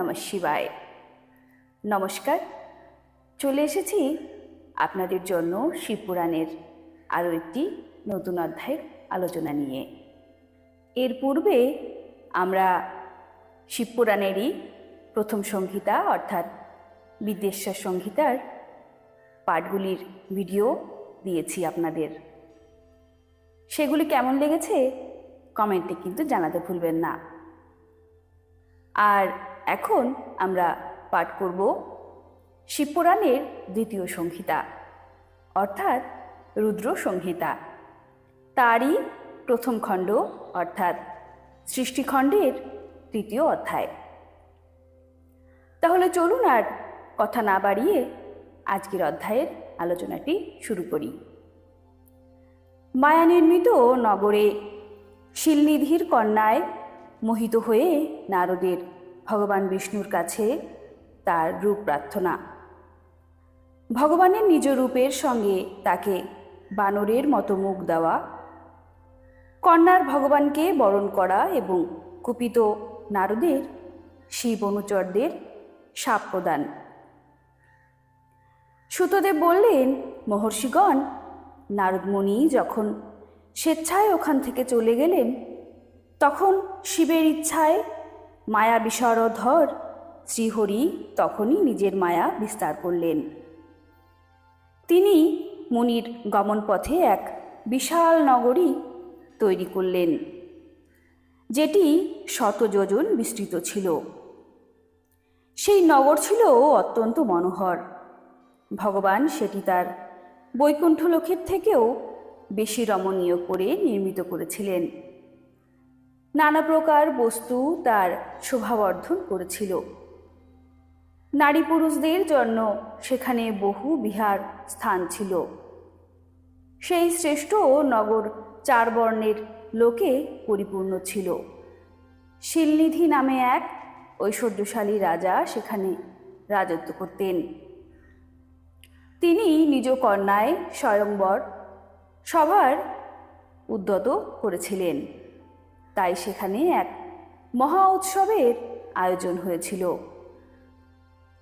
নম শিবায়। নমস্কার, চলে এসেছি আপনাদের জন্য শিবপুরাণের আরও একটি নতুন অধ্যায়ের আলোচনা নিয়ে। এর পূর্বে আমরা শিবপুরাণেরই প্রথম সংহিতা অর্থাৎ বিদ্বেশ্বর সংহিতার পাঠগুলির ভিডিও দিয়েছি আপনাদের। সেগুলি কেমন লেগেছে কমেন্টে কিন্তু জানাতে ভুলবেন না। আর এখন আমরা পাঠ করব শিবপুরাণের দ্বিতীয় সংহিতা, অর্থাৎ রুদ্র সংহিতা। তারই প্রথম খণ্ড, অর্থাৎ সৃষ্টিখণ্ডের তৃতীয় অধ্যায়। তাহলে চলুন আর কথা না বাড়িয়ে আজকের অধ্যায়ের আলোচনাটি শুরু করি। মায়া নির্মিত নগরে শিলনিধির কন্যায় মোহিত হয়ে নারদের ভগবান বিষ্ণুর কাছে তার রূপ প্রার্থনা। ভগবানের নিজ রূপের সঙ্গে তাকে বানরের মতো মুখ দেওয়া, কন্যার ভগবানকে বরণ করা এবং কুপিত নারদের, শিব অনুচরদের সাপ প্রদান। সুতদেব বললেন, মহর্ষিগণ, নারদমণি যখন স্বেচ্ছায় ওখান থেকে চলে গেলেন, তখন শিবের ইচ্ছায় মায়া বিশারধর শ্রীহরি তখনই নিজের মায়া বিস্তার করলেন। তিনি মুনির গমনপথে এক বিশাল নগরী তৈরি করলেন, যেটি শত যোজন বিস্তৃত ছিল। সেই নগর ছিল অত্যন্ত মনোহর। ভগবান সেটি তার বৈকুণ্ঠ লোকের থেকেও বেশি রমণীয় করে নির্মিত করেছিলেন। নানা প্রকার বস্তু তার শোভাবর্ধন করেছিল। নারী পুরুষদের জন্য সেখানে বহু বিহার স্থান ছিল। সেই শ্রেষ্ঠ নগর চার বর্ণের লোকে পরিপূর্ণ ছিল। শিলনিধি নামে এক ঐশ্বর্যশালী রাজা সেখানে রাজত্ব করতেন। তিনি নিজ কন্যায় স্বয়ংবর সবার উদ্যত করেছিলেন। তাই সেখানে এক মহা উৎসবের আয়োজন হয়েছিল।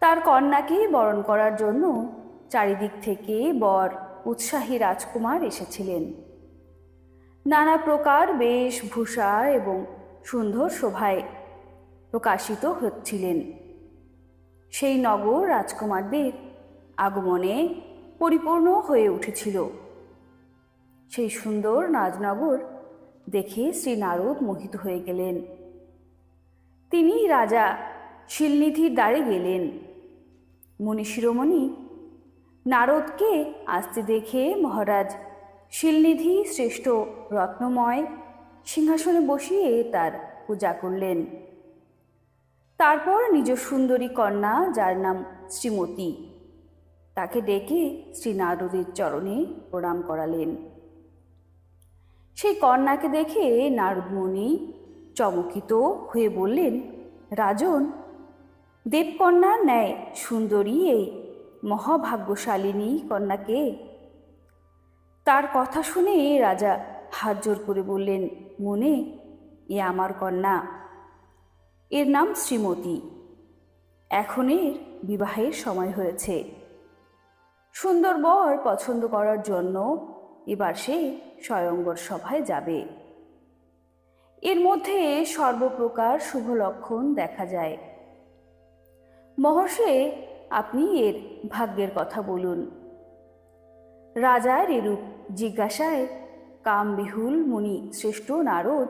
তার কন্যাকে বরণ করার জন্য চারিদিক থেকে বর উৎসাহী রাজকুমার এসেছিলেন। নানা প্রকার বেশভূষা এবং সুন্দর শোভায় প্রকাশিত হচ্ছিলেন। সেই নগর রাজকুমারদের আগমনে পরিপূর্ণ হয়ে উঠেছিল। সেই সুন্দর নাজনগর দেখে শ্রী নারদ মোহিত হয়ে গেলেন। তিনি রাজা শিলনিধির দ্বারে গেলেন। মুনি শিরোমণি নারদকে আসতে দেখে, মহারাজ, শিলনিধি শ্রেষ্ঠ রত্নময় সিংহাসনে বসিয়ে তার পূজা করলেন। তারপর নিজ সুন্দরী কন্যা, যার নাম শ্রীমতী, তাকে ডেকে শ্রী নারদের চরণে প্রণাম করালেন। সেই কন্যাকে দেখে নারদমণি চমকিত হয়ে বললেন, রাজন, দেবকন্যা ন্যায় সুন্দরী এই মহাভাগ্যশালিনী কন্যাকে? তার কথা শুনে রাজা হাত জোর করে বললেন, মনে, এ আমার কন্যা। এর নাম শ্রীমতী। এখন এর বিবাহের সময় হয়েছে। সুন্দর বর পছন্দ করার জন্য এবার সে স্বয়ংবর সভায় যাবে। এর মধ্যে সর্বপ্রকার শুভ লক্ষণ দেখা যায়। মহর্ষে, আপনি এর ভাগ্যের কথা বলুন। রাজার এরূপ জিজ্ঞাসায় কামবিহুল মুনি শ্রেষ্ঠ নারদ,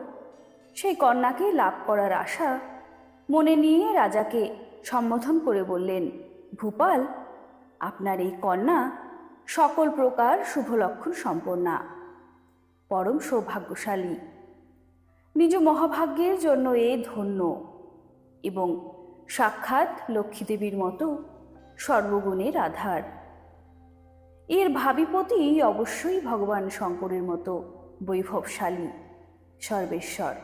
সেই কন্যাকে লাভ করার আশা মনে নিয়ে রাজাকে সম্বোধন করে বললেন, ভূপাল, আপনার এই কন্যা সকল প্রকার শুভ লক্ষণ সম্পন্না। পরম সৌভাগ্যশালী। নিজ মহাভাগ্যের জন্য এ ধন্য এবং সাক্ষাৎ লক্ষ্মীদেবীর মতো সর্বগুণের আধার। এর ভাবিপতি অবশ্যই ভগবান শঙ্করের মতো বৈভবশালী সর্বেশ্বর।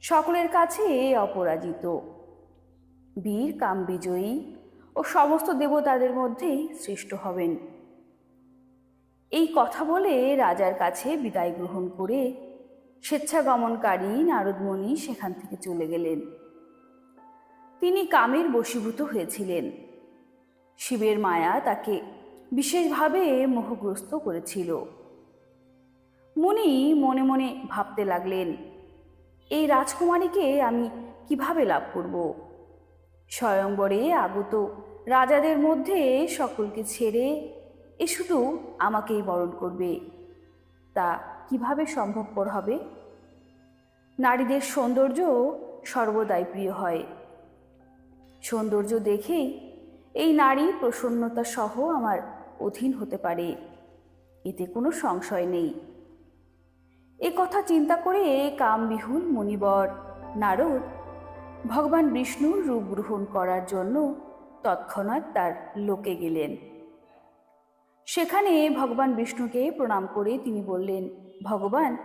সকলের কাছে এ অপরাজিত। বীর কাম বিজয়ী ও সমস্ত দেবতাদের মধ্যেই সৃষ্ট হবেন। এই কথা বলে রাজার কাছে বিদায় গ্রহণ করে স্বেচ্ছাগমনকারী নারদমণি সেখান থেকে চলে গেলেন। তিনি কামের বশীভূত হয়েছিলেন। শিবের মায়া তাকে বিশেষভাবে মোহগ্রস্ত করেছিল। মুনি মনে মনে ভাবতে লাগলেন, এই রাজকুমারীকে আমি কীভাবে লাভ করব? স্বয়ংবরে আগত রাজাদের মধ্যে সকলকে ছেড়ে এ শুধু আমাকেই বরণ করবে। তা কীভাবে সম্ভবপর হবে? নারীদের সৌন্দর্য সর্বদাই প্রিয় হয়। সৌন্দর্য দেখেই এই নারী প্রসন্নতা সহ আমার অধীন হতে পারে। এতে কোনো সংশয় নেই। এ কথা চিন্তা করে কামবিহুল মণিবর নারদ ভগবান বিষ্ণুর রূপ গ্রহণ করার জন্য তৎক্ষণাৎ তার লোকে গেলেন। সেখানে ভগবান বিষ্ণুকে প্রণাম করে তিনি বললেন, ভগবান,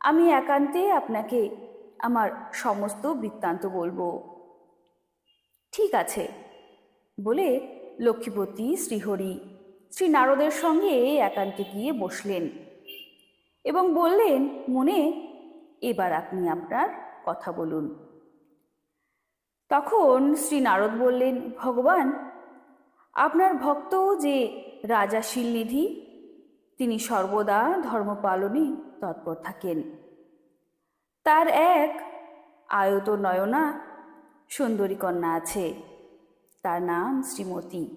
আমি একান্তে আপনাকে আমার সমস্ত বৃত্তান্ত বলব। ঠিক আছে। বলে লক্ষ্মীপতি শ্রীহরি শ্রী নারদের সঙ্গে একান্তে গিয়ে বসলেন এবং বললেন, মনে, এবার আপনি আপনার কথা বলুন। তখন শ্রী নারদ বললেন, ভগবান আপনার ভক্ত যে রাজা শিলনিধি তিনি সর্বদা ধর্ম পালনে তৎপর থাকেন। তার এক আয়ত নয়না সুন্দরী কন্যা আছে, তার নাম শ্রীমতী।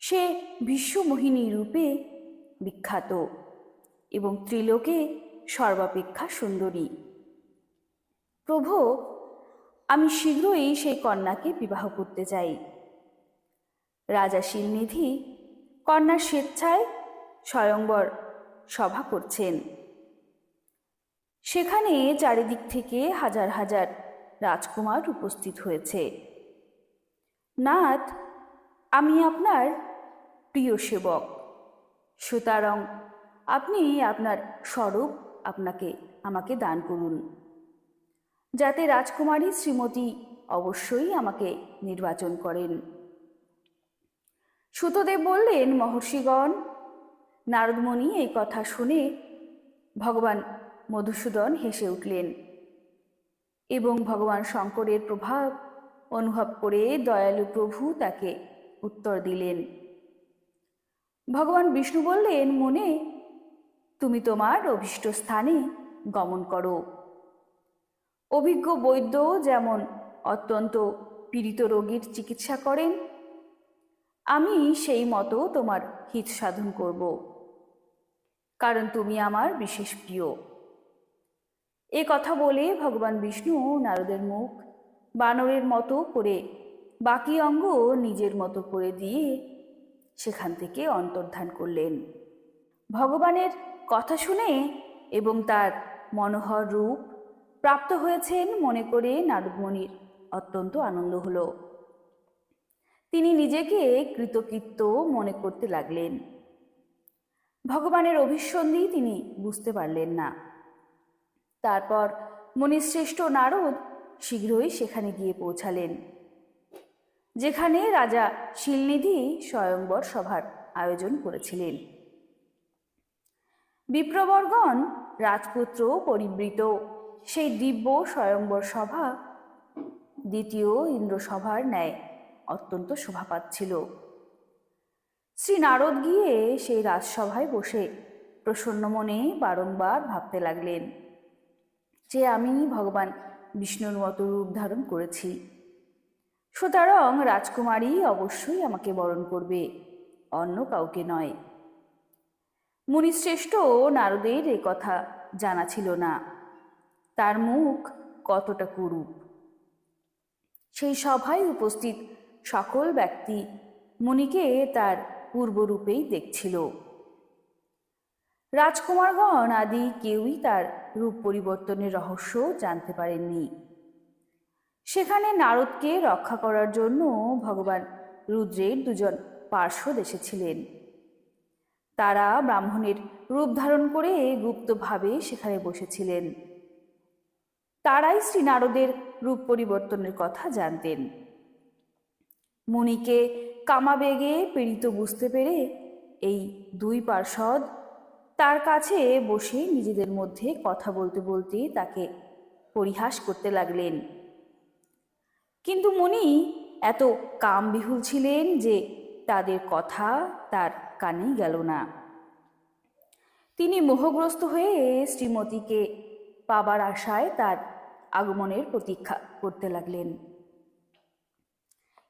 সে বিশ্বমোহিনী রূপে বিখ্যাত এবং ত্রিলোকে সর্বাপেক্ষা সুন্দরী। প্রভু, আমি শীঘ্রই সেই কন্যাকে বিবাহ করতে চাই। রাজা শিলনিধি কন্যার স্বেচ্ছায় স্বয়ংবর সভা করছেন। সেখানে চারিদিক থেকে হাজার হাজার রাজকুমার উপস্থিত হয়েছে। নাথ, আমি আপনার প্রিয় সেবক। সুতরাং, আপনি আপনার স্বরূপ আপনাকে, আমাকে দান করুন। যাতে রাজকুমারী শ্রীমতী অবশ্যই আমাকে নির্বাচন করেন। সুতদেব বললেন, মহর্ষিগণ, নারদমণি এই কথা শুনে ভগবান মধুসূদন হেসে উঠলেন এবং ভগবান শঙ্করের প্রভাব অনুভব করে দয়ালু প্রভু তাকে উত্তর দিলেন। ভগবান বিষ্ণু বললেন, মনে, তুমি তোমার অভীষ্ট স্থানে গমন করো। অভিজ্ঞ বৈদ্য যেমন অত্যন্ত পীড়িত রোগীর চিকিৎসা করেন আমি সেই মতো তোমার হিত সাধন করব। কারণ তুমি আমার বিশেষ প্রিয়। এ কথা বলে ভগবান বিষ্ণু নারদের মুখ বানরের মতো করে বাকি অঙ্গ নিজের মতো করে দিয়ে সেখান থেকে অন্তর্ধান করলেন। ভগবানের কথা শুনে এবং তার মনোহর রূপ প্রাপ্ত হয়েছেন মনে করে নারদমণির অত্যন্ত আনন্দ হলো। তিনি নিজেকে কৃতকৃত্য মনে করতে লাগলেন। ভগবানের অভিসন্ধি তিনি বুঝতে পারলেন না। তারপর মণিশ্রেষ্ঠ নারদ শীঘ্রই সেখানে গিয়ে পৌঁছালেন, যেখানে রাজা শিলনিধি স্বয়ংবর সভার আয়োজন করেছিলেন। বিপ্রবর্গণ রাজপুত্র পরিবৃত, সেই দিব্য স্বয়ংবর সভা দ্বিতীয় ইন্দ্রসভার ন্যায় অত্যন্ত শোভা পাচ্ছিল শ্রী নারদ গিয়ে সেই রাজসভায় বসে প্রসন্ন মনে বারংবার ভাবতে লাগলেন, যে আমি ভগবান বিষ্ণুর মতো রূপ ধারণ করেছি, সুতরাং রাজকুমারী অবশ্যই আমাকে বরণ করবে, অন্য কাউকে নয়। মুনিশ্রেষ্ঠ নারদের এ কথা জানা ছিল না। তার মুখ কতটা কুরূপ। সেই সভায় উপস্থিত সকল ব্যক্তি মুনিকে তার পূর্বরূপেই দেখছিল। রাজকুমারগণ আদি কেউই তার রূপ পরিবর্তনের রহস্য জানতে পারেননি। সেখানে নারদকে রক্ষা করার জন্য ভগবান রুদ্রের দুজন পার্শ্বদ এসেছিলেন তারা ব্রাহ্মণের রূপ ধারণ করে গুপ্তভাবে সেখানে বসেছিলেন। তারাই শ্রী নারদের রূপ পরিবর্তনের কথা জানতেন। মুনিকে কামাবেগে পীড়িত বুঝতে পেরে এই দুই পার্ষদ তার কাছে বসে নিজেদের মধ্যে কথা বলতে বলতে তাকে পরিহাস করতে লাগলেন। কিন্তু মণি এত কামবিহুল ছিলেন যে তাদের কথা তার কানেই গেল না। তিনি মোহগ্রস্ত হয়ে শ্রীমতীকে পাবার আশায় তার আগমনের প্রতীক্ষা করতে লাগলেন।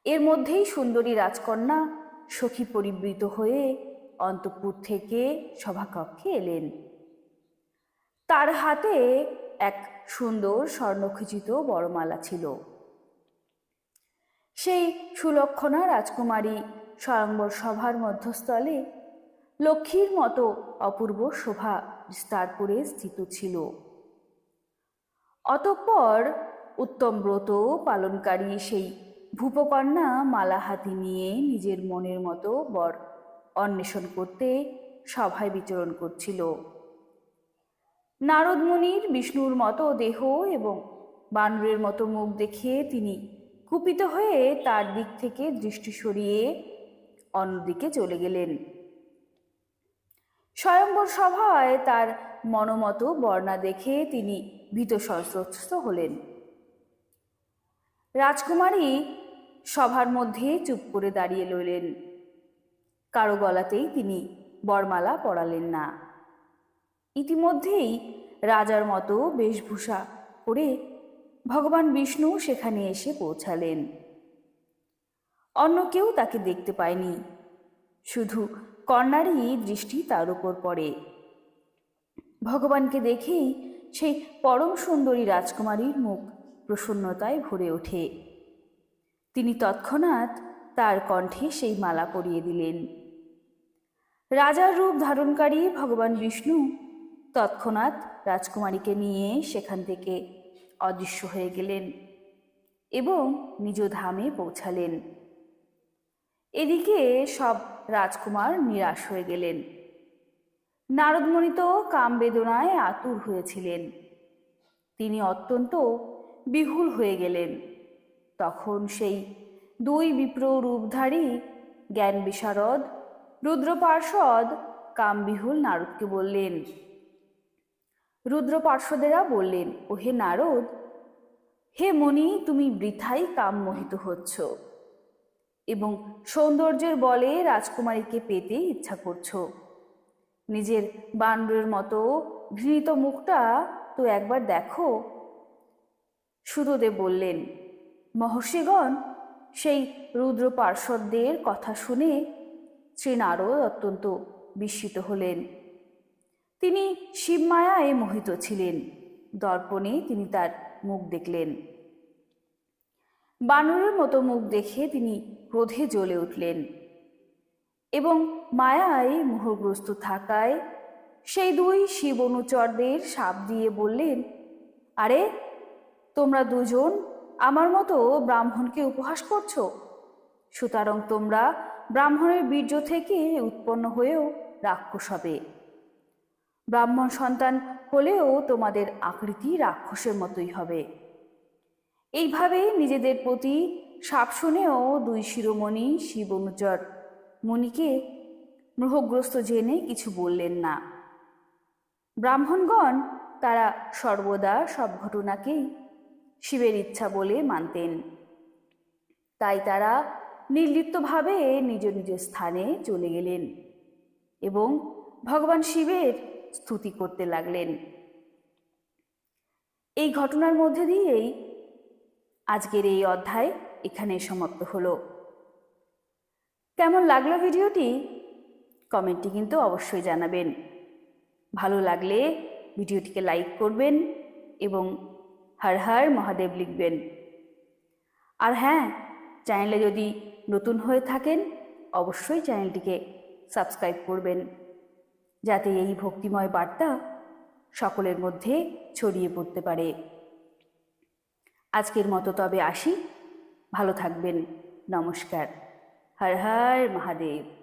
এর মধ্যেই সুন্দরী রাজকন্যা সখী পরিবৃত হয়ে অন্তপুর থেকে সভাকক্ষে এলেন। তার হাতে এক সুন্দর স্বর্ণখচিত বড়মালা ছিল। সেই সুলক্ষণা রাজকুমারী স্বয়ম্বর সভার মধ্যস্থলে লক্ষ্মীর মতো অপূর্ব শোভা বিস্তার করে স্থিত ছিল। অতঃপর উত্তম ব্রত পালনকারী সেই ভূপকন্যা মালা হাতি নিয়ে নিজের মনের মতো বর অন্বেষণ করতে সভায় বিচরণ করছিল। নারদ মুনির বিষ্ণুর মতো দেহ এবং বানরের মতো মুখ দেখে তিনি কুপিত হয়ে তার দিক থেকে দৃষ্টি সরিয়ে অন্যদিকে চলে গেলেন। স্বয়ম্বর সভায় তার মনোমতো বর্ণা দেখে তিনি ভীত হলেন। রাজকুমারী সভার মধ্যে চুপ করে দাঁড়িয়ে রইলেন। কারও গলাতেই তিনি বরমালা পড়ালেন না। ইতিমধ্যেই রাজার মতো বেশভূষা করে ভগবান বিষ্ণু সেখানে এসে পৌঁছালেন। অন্য কেউ তাকে দেখতে পায়নি। শুধু কর্ণারই দৃষ্টি তার উপর পড়ে। ভগবানকে দেখেই সেই পরম সুন্দরী রাজকুমারীর মুখ প্রসন্নতায় ভরে ওঠে। তিনি তৎক্ষণাৎ তার কণ্ঠে সেই মালা পরিয়ে দিলেন। রাজার রূপ ধারণকারী ভগবান বিষ্ণু তৎক্ষণাৎ রাজকুমারীকে নিয়ে সেখান থেকে অদৃশ্য হয়ে গেলেন এবং নিজ ধামে পৌঁছালেন। এদিকে সব রাজকুমার নিরাশ হয়ে গেলেন। নারদমণি তো কাম বেদনায় আতুর হয়েছিলেন। তিনি অত্যন্ত বিহুল হয়ে গেলেন। তখন সেই দুই বিপ্র রূপধারী জ্ঞান বিশারদ রুদ্রপার্ষদ কামবিহুল নারদকে বললেন রুদ্র পার্শ্বদেরা বললেন ও হে নারদ, হে মণি, তুমি বৃথাই কাম মোহিত হচ্ছ এবং সৌন্দর্যের বলে রাজকুমারীকে পেতে ইচ্ছা করছ। নিজের বানরের মতো ঘৃণিত মুখটা তো একবার দেখো। সুতদেব বললেন মহর্ষিগণ সেই রুদ্র পার্শ্বদের কথা শুনে শ্রীনারদ অত্যন্ত বিস্মিত হলেন। তিনি শিবমায়ায় মোহিত ছিলেন। দর্পণে তিনি তার মুখ দেখলেন। বানরের মতো মুখ দেখে তিনি ক্রোধে জ্বলে উঠলেন এবং মায়ায় মোহগ্রস্ত থাকায় সেই দুই শিব অনুচরদের সাপ দিয়ে বললেন, আরে, তোমরা দুজন আমার মতো ব্রাহ্মণকে উপহাস করছ? সুতরাং তোমরা ব্রাহ্মণের বীর্য থেকে উৎপন্ন হয়েও রাক্ষস হবে। ব্রাহ্মণ সন্তান হলেও তোমাদের আকৃতি রাক্ষসের মতোই হবে। এইভাবে নিজেদের প্রতি সাপ শুনেও দুই শিরোমণি শিব অনুচর মণিকে মোহগ্রস্ত জেনে কিছু বললেন না। ব্রাহ্মণগণ তারা সর্বদা সব ঘটনাকেই শিবের ইচ্ছা বলে মানতেন। তাই তারা নির্লিপ্তভাবে নিজ নিজ স্থানে চলে গেলেন এবং ভগবান শিবের স্তুতি করতে লাগলেন। এই ঘটনার মধ্যে দিয়েই আজকের এই অধ্যায় এখানে সমাপ্ত হলো। কেমন লাগল ভিডিওটি? কমেন্টটি কিন্তু অবশ্যই জানাবেন। ভালো লাগলে ভিডিওটিকে লাইক করবেন এবং হর হর মহাদেব লিখবেন। আর হ্যাঁ চ্যানেলে যদি নতুন হয়ে থাকেন, অবশ্যই চ্যানেলটিকে সাবস্ক্রাইব করবেন। যাতে এই ভক্তিময় বার্তা সকলের মধ্যে ছড়িয়ে পড়তে পারে। আজকের মতো তবে আসি। ভালো থাকবেন। নমস্কার। হর হর মহাদেব।